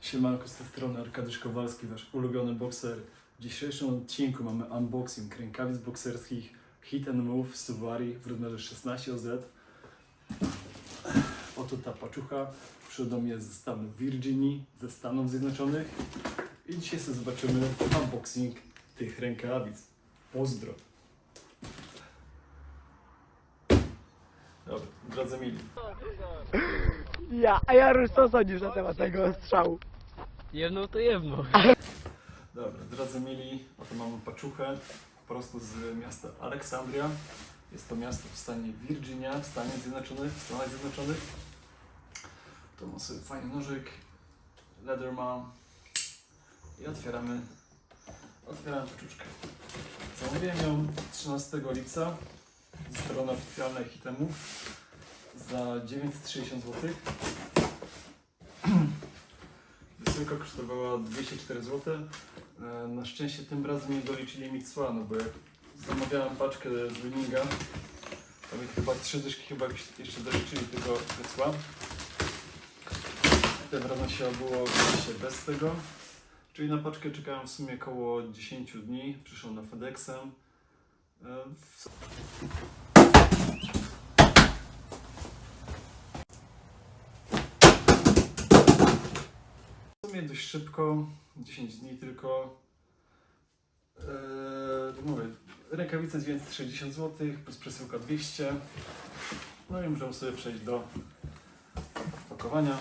Siemanko, z tej strony Arkadiusz Kowalski, wasz ulubiony bokser. W dzisiejszym odcinku mamy unboxing rękawic bokserskich Hit and Move Suwari w rozmiarze 16 OZ. Oto ta paczucha. Mnie jest zestaw Virginii ze Stanów Zjednoczonych. I dzisiaj sobie zobaczymy unboxing tych rękawic. Pozdro. Dobra, drodzy mili. Ja, a ja już co sądzisz na temat tego strzału? Jedną to jedną. Dobra, drodzy mili, oto mamy paczuchę prosto z miasta Aleksandria. Jest to miasto w stanie Virginia, w Stanach Zjednoczonych. W Stanach Zjednoczonych. To ma sobie fajny nożyk, Leatherman i otwieramy, otwieramy paczuszkę. Zamówiłem ją 13 lipca ze strony oficjalnej Hitemu za 960 zł. Wysyłka kosztowała 204 zł. E, Na szczęście tym razem nie doliczyli mi cła, no bo jak zamawiałem paczkę z Winninga, to mi chyba trzy dyszki chyba jeszcze doliczyli tego tego cła. Tym razem się obyło oczywiście bez tego. Czyli na paczkę czekałem w sumie około 10 dni. Przyszło na FedExem. E, w- sumie dość szybko, 10 dni tylko. Eee, mówię, rękawice 960 zł, plus przesyłka 200. No i możemy sobie przejść do pakowania.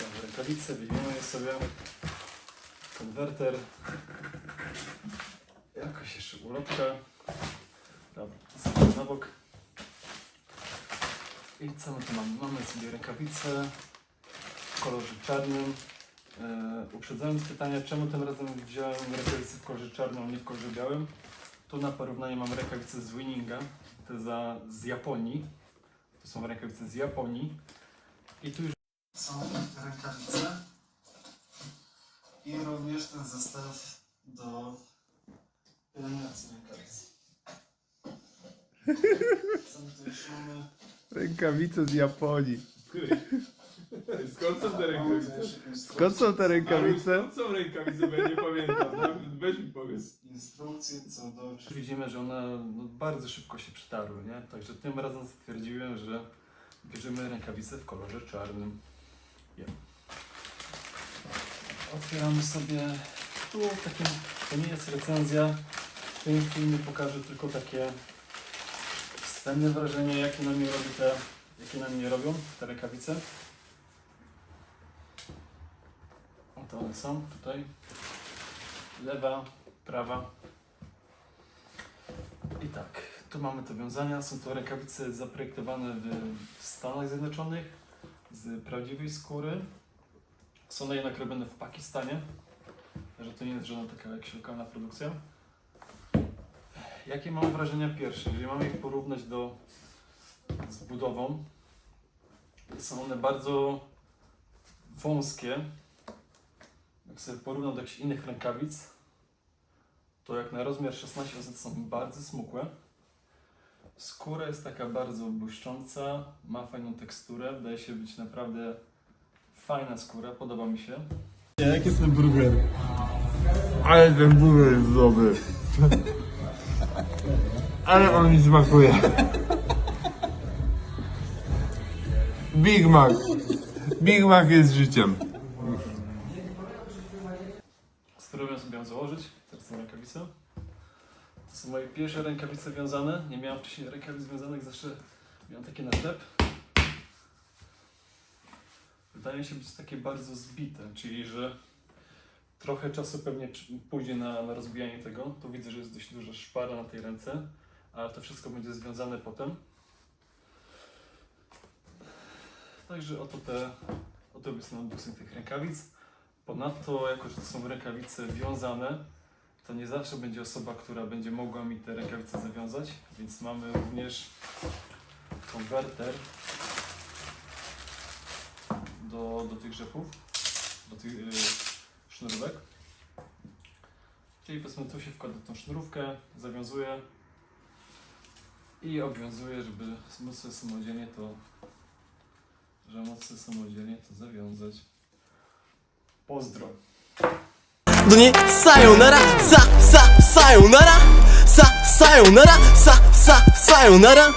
Mamy rękawice, wyjmiemy je sobie. Konwerter. Jakaś jeszcze ulotka. Dobra, na bok. I co my tu mamy? Mamy sobie rękawice w kolorze czarnym. E, uprzedzając pytanie, czemu tym razem wziąłem rękawice w kolorze czarnym, a nie w kolorze białym. Tu na porównanie mam rękawice z Winninga, te za, z Japonii. To są rękawice z Japonii. I tu już są rękawice. I również ten zestaw do pielęgnacji rękawic. My tu jeszcze mamy? Rękawice z Japonii. Są? Skąd są te rękawice? Skąd są rękawice, bo ja nie pamiętam. No, weź mi powiedz. instrukcje co do... Widzimy, że one no, bardzo szybko się przetarły, nie? Także tym razem stwierdziłem, że bierzemy rękawice w kolorze czarnym. Ja. Otwieramy sobie tu takim, to nie jest recenzja, w tym filmie pokażę tylko takie wstępne wrażenie, jakie na mnie robi te, jakie na mnie robią te rękawice. Oto one są tutaj lewa, prawa. I tak, tu mamy te wiązania. Są to rękawice zaprojektowane w Stanach Zjednoczonych z prawdziwej skóry. Są one jednak robione w Pakistanie, że to nie jest żadna taka jakaś lokalna produkcja. Jakie mam wrażenia pierwsze? Jeżeli mamy ich porównać do z budową, są one bardzo wąskie, sobie porównam do jakichś innych rękawic, to jak na rozmiar 16 OZ są bardzo smukłe. Skóra jest taka bardzo błyszcząca, ma fajną teksturę, wydaje się być naprawdę fajna skóra, podoba mi się. Jak jest ten burger? Ale ten burger jest dobry. Ale on mi smakuje. Big Mac. Big Mac jest życiem. Spróbuję sobie ją założyć, teraz są rękawice. To są moje pierwsze rękawice wiązane, nie miałem wcześniej rękawic związanych, zawsze miałem takie na chleb. Wydaje się być takie bardzo zbite, czyli że trochę czasu pewnie pójdzie na, na rozbijanie tego. Tu widzę, że jest dość duża szpara na tej ręce, ale to wszystko będzie związane potem. Także oto te, oto jest unboxing tych rękawic. Ponadto, jako że to są rękawice wiązane, to nie zawsze będzie osoba, która będzie mogła mi te rękawice zawiązać, więc mamy również konwerter do, do tych rzepów, do tych yy, sznurówek. Czyli powiedzmy tu się wkłada tą sznurówkę, zawiązuje i obwiązuje, żeby móc samodzielnie to, że móc samodzielnie to zawiązać. Pozdro. do niej sayonara, sa, sa, sayonara, sa, sayonara, sa, sa, sayonara.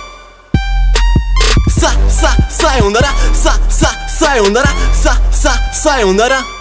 Sa, sa, sayonara, sa, sa, sayonara, sa, sa, sayonara.